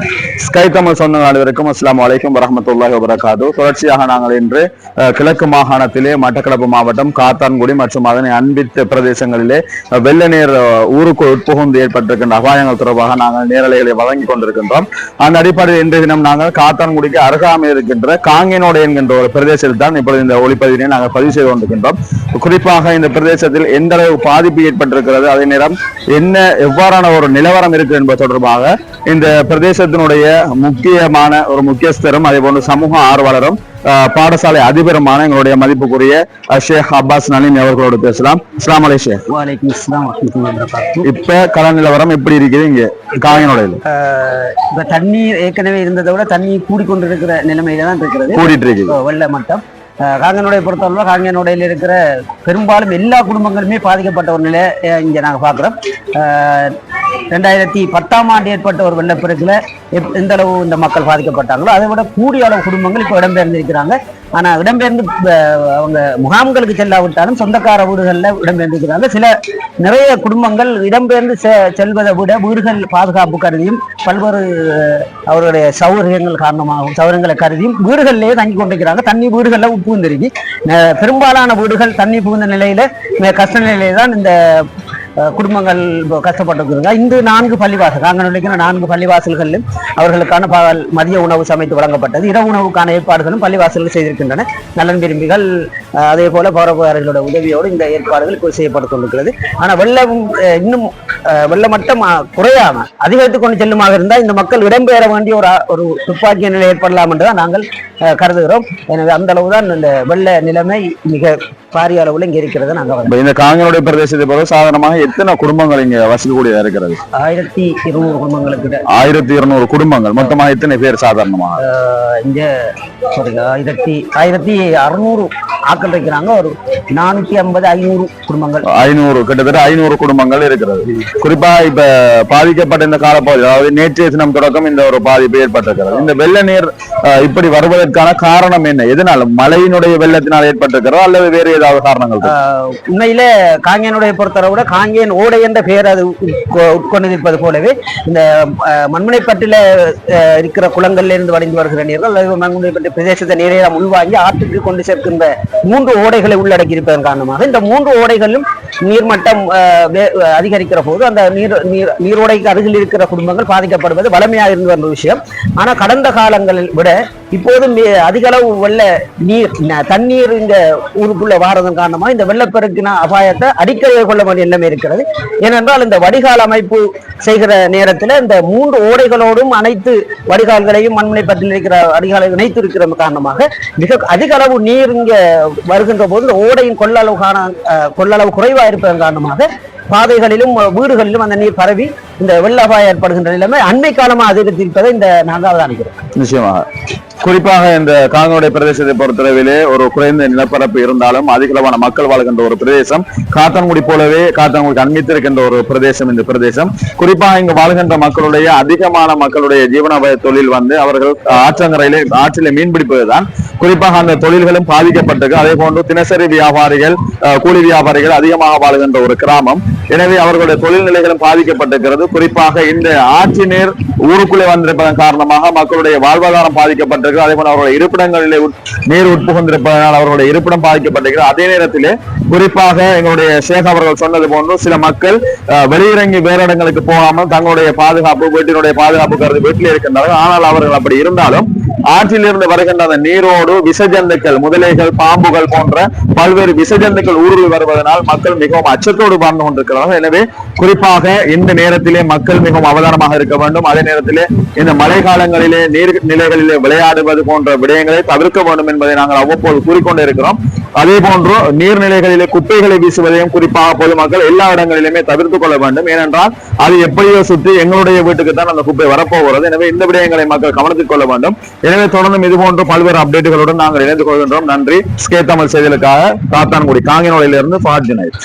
the sky Tamil சொந்த அனைவருக்கும் அஸ்லாம் வலைக்கம் வரமத்துல்லாஹி வபரகாது. தொடர்ச்சியாக நாங்கள் இன்று கிழக்கு மாகாணத்திலே மட்டக்களப்பு மாவட்டம் காத்தான்குடி மற்றும் அதனை அன்பித்த பிரதேசங்களிலே வெள்ள நீர் ஊருக்கு உட்புகுந்து ஏற்பட்டிருக்கின்ற அபாயங்கள் தொடர்பாக நாங்கள் நேரலைகளை வழங்கி கொண்டிருக்கின்றோம். அந்த அடிப்படையில் இன்றைய தினம் நாங்கள் காத்தான்குடிக்கு அருகாமையில் இருக்கின்ற காங்கினோடு என்கின்ற ஒரு பிரதேசத்தில் தான் இப்பொழுது இந்த ஒளிப்பதிவினை நாங்கள் பதிவு செய்து கொண்டிருக்கின்றோம். குறிப்பாக இந்த பிரதேசத்தில் எந்த அளவு பாதிப்பு ஏற்பட்டிருக்கிறது அதே நேரம் என்ன எவ்வாறான ஒரு நிலவரம் இருக்கு என்பது தொடர்பாக இந்த பிரதேசத்தினுடைய முக்கியமான ஒரு முக்கியஸ்தரும் அதே போன்று சமூக ஆர்வலரும் பாடசாலை அதிபருமான எங்களுடைய மதிப்புக்குரிய ஷேக் அப்பாஸ் நலீம் அவர்களோடு பேசலாம். அஸ்லாம் அலை ஷேக். வலைக்கும் இஸ்லாம். இப்ப கள நிலவரம் எப்படி இருக்குது இங்க? காங்கினோடையில் ஆஹ் இப்ப தண்ணீர் ஏற்கனவே இருந்ததை விட தண்ணீர் கூடிக்கொண்டிருக்கிற நிலைமையில தான் இருக்கிறது. கூடிட்டு இருக்குது வெள்ள மட்டம். காங்கனுடைய பொறுத்தவரை காங்கனுடையில் இருக்கிற பெரும்பாலும் எல்லா குடும்பங்களுமே பாதிக்கப்பட்ட ஒரு நிலை அஹ் இங்க நாங்க பாக்குறோம் ஆஹ் ரெண்டாயிரத்தி பத்தாம் ஆண்டு ஏற்பட்ட ஒரு வெள்ளப்பெருக்குல எப்- எந்த அளவு இந்த மக்கள் பாதிக்கப்பட்டாங்களோ அதை விட கூடிய அளவு குடும்பங்கள் இப்போ இடம்பெயர்ந்திருக்கிறாங்க. ஆனா இடம்பெயர்ந்து அவங்க முகாம்களுக்கு செல்லாவிட்டாலும் சொந்தக்கார வீடுகளில் இடம்பெயர்ந்திருக்கிறாங்க. சில நிறைய குடும்பங்கள் இடம்பெயர்ந்து செ- செல்வதை விட வீடுகள் பாதுகாப்பு கருதியும் பல்வேறு அவர்களுடைய அவருடைய சௌகரியங்கள் காரணமாகவும் சௌகரியங்களை கருதியும் வீடுகளிலேயே தங்கி கொண்டிருக்கிறாங்க. தண்ணி வீடுகளில் புகுந்திருக்கு அஹ், பெரும்பாலான வீடுகள் தண்ணி புகுந்த நிலையில கஷ்ட நிலையில தான் இந்த குடும்பங்கள் இப்போ கஷ்டப்பட்டிருக்கிறாங்க இந்த நான்கு பள்ளிவாசல் காங்கனுடைய நான்கு பள்ளிவாசல்களிலும் அவர்களுக்கான பகல் மதிய உணவு சமைத்து வழங்கப்பட்டது. இரவு உணவுக்கான ஏற்பாடுகளும் பள்ளிவாசல்கள் செய்திருக்கின்றன. நலன் விரும்பிகள் அதே போல பௌரவர்களோட உதவியோடு இந்த ஏற்பாடுகள் இப்போ செய்யப்பட்டு வெள்ளம் இன்னும் வெள்ள மட்டம் குறையாம அதிகரித்துக் கொண்டு செல்லுமாக இருந்தால் இந்த மக்கள் இடம்பெயர வேண்டிய ஒரு ஒரு துப்பாக்கிய நிலை ஏற்படலாம் என்றுதான் நாங்கள் அஹ், கருதுகிறோம். எனவே அந்த அளவுதான் இந்த வெள்ள நிலைமை மிக பாரிய அளவில் இங்கே இருக்கிறத நாங்கள் இந்த காங்கினுடைய பிரதேசத்தை பொறுத்த சாதாரணமாக எத்தனை குடும்பங்கள் இங்க வசிக்கக்கூடியதா இருக்கிறது? ஆயிரத்தி இருநூறு குடும்பங்களுக்கு ஆயிரத்தி இருநூறு குடும்பங்கள். மொத்தமாக எத்தனை பேர் சாதாரணமாக? இங்க ஆயிரத்தி ஆயிரத்தி அறுநூறு ஆட்கள் இருக்கிறாங்க ஒரு நானூத்தி ஐம்பது ஐநூறு குடும்பங்கள். ஐநூறு கிட்டத்தட்ட ஐநூறு குடும்பங்கள் இருக்கிறது. குறிப்பா இப்ப பாதிக்கப்பட்ட இந்த காலப்பகுதி அதாவது நேற்றைய தினம் தொடக்கம் இந்த ஒரு பாதிப்பு ஏற்பட்டிருக்கிறது. இந்த வெள்ள நீர் இப்படி வருவதற்கான காரணம் என்ன? எதனால மழையினுடைய வெள்ளத்தினால் ஏற்பட்டிருக்கிறதோ அல்லது வேறு ஏதாவது காரணங்கள் உண்மையில காங்கேயனுடைய பொறுத்தளவு விட காங்கேயன் ஓடை என்ற பெயர் அது உட்கொ- உட்கொண்டிருப்பது போலவே இந்த மண்முனைப்பட்டில இருக்கிற குளங்கள்ல இருந்து வடிந்து வருகிற நீர்கள் அல்லது மண்முனைப்பட்டு பிரதேசத்தை நீரையெல்லாம் உள்வாங்கி ஆற்றுக்கு கொண்டு சேர்க்கின்ற மூன்று ஓடைகளை உள்ளடக்கியிருப்பதன் காரணமாக இந்த மூன்று ஓடைகளும் நீர்மட்டம் அதிகரிக்கிற போது அந்த நீர் நீர் நீரோடைக்கு அருகில் இருக்கிற குடும்பங்கள் பாதிக்கப்படுவது வளமையாக இருந்து வந்த விஷயம். ஆனா கடந்த காலங்களில் விட இப்போது அதிக அளவு வெள்ள நீர் ந- தண்ணீர் இந்த ஊருக்குள்ள வாரதன் காரணமாக இந்த வெள்ளப்பெருக்கின அபாயத்தை அடிக்கடி கொள்ள வேண்டிய நிலைமை இருக்கிறது. ஏனென்றால் இந்த வடிகால் அமைப்பு செய்கிற நேரத்தில் இந்த மூன்று ஓடைகளோடும் அனைத்து வடிகால்களையும் மண்முனை பற்றில் இருக்கிற வடிகாலை இணைத்து இருக்கிற காரணமாக மிக அதிக அளவு நீர் இங்க வருகின்ற போது இந்த ஓடையின் கொள்ளளவு காண கொள்ளளவு குறைவாக இருப்பதன் காரணமாக பாதைகளிலும் வீடுகளிலும் அந்த நீர் பரவி இந்த வெள்ள அபாயம் ஏற்படுகின்ற நிலைமை அண்மை காலமாக அதிகரித்திருப்பதை இந்த நாங்கள் அவதானிக்கிறோம் நிச்சயமாக. குறிப்பாக இந்த காங்கனுடைய பிரதேசத்தை பொறுத்தளவிலே ஒரு குறைந்த நிலப்பரப்பு இருந்தாலும் அதிகளவான மக்கள் வாழ்கின்ற ஒரு பிரதேசம் காத்தான்குடி போலவே காத்தான்குடி அண்மித்திருக்கின்ற ஒரு பிரதேசம் இந்த பிரதேசம். குறிப்பாக இங்கு வாழ்கின்ற மக்களுடைய அதிகமான மக்களுடைய ஜீவனோபாய தொழில் வந்து அவர்கள் ஆற்றங்கரையிலே ஆற்றிலே மீன்பிடிப்பதுதான் குறிப்பாக அந்த தொழில்களும் பாதிக்கப்பட்டிருக்கு அதே போன்று தினசரி வியாபாரிகள் கூலி வியாபாரிகள் அதிகமாக வாழ்கின்ற ஒரு கிராமம். எனவே அவர்களுடைய தொழில் நிலைகளும் பாதிக்கப்பட்டிருக்கிறது. குறிப்பாக இந்த ஆற்று நீர் ஊருக்குள்ளே வந்திருப்பதன் காரணமாக மக்களுடைய வாழ்வாதாரம் பாதிக்கப்பட்டிருக்கு அதே போல அவருடைய இருப்பிடங்களிலே நீர் உட்புகுந்திருப்பதனால் அவர்களுடைய இருப்பிடம் பாதிக்கப்பட்டிருக்கிறது. அதே நேரத்திலே குறிப்பாக எங்களுடைய ஷேக் அவர்கள் சொன்னது போன்று சில மக்கள் வெளியிறங்கி வேற இடங்களுக்கு போகாமல் தங்களுடைய பாதுகாப்பு வீட்டினுடைய பாதுகாப்பு கருதி வீட்டில் இருக்கின்றார்கள். ஆனால் அவர்கள் அப்படி இருந்தாலும் ஆற்றிலிருந்து வருகின்ற அந்த நீரோடு விசஜந்துக்கள் முதலைகள் பாம்புகள் போன்ற பல்வேறு விசஜந்துக்கள் ஊடுருவி வருவதனால் மக்கள் மிகவும் அச்சத்தோடு வாழ்ந்து கொண்டிருக்கிறார்கள். எனவே குறிப்பாக இந்த நேரத்திலே மக்கள் மிகவும் அவதானமாக இருக்க வேண்டும். அதே நேரத்திலே இந்த மழை காலங்களிலே நீர் நிலைகளிலே விளையாடுவது போன்ற விடயங்களை தவிர்க்க வேண்டும் என்பதை நாங்கள் அவ்வப்போது கூறிக்கொண்டு இருக்கிறோம். அதே போன்று நீர்நிலைகளிலே குப்பைகளை வீசுவதையும் குறிப்பாக பொதுமக்கள் எல்லா இடங்களிலுமே தவிர்த்துக் கொள்ள வேண்டும். ஏனென்றால் அது எப்படியோ சுற்றி எங்களுடைய வீட்டுக்கு தான் அந்த குப்பை வரப்போகிறது. எனவே இந்த விடயங்களை மக்கள் கவனத்தில் கொள்ள வேண்டும். எனவே தொடர்ந்தும் இது போன்ற பல்வேறு அப்டேட்டுகளுடன் நாங்கள் இணைந்து கொள்கின்றோம். நன்றி. ஸ்கே தமிழ் செய்திகளுக்காக காத்தான்குடி காங்கினோடையிலிருந்து ஃபார்ஜினைட்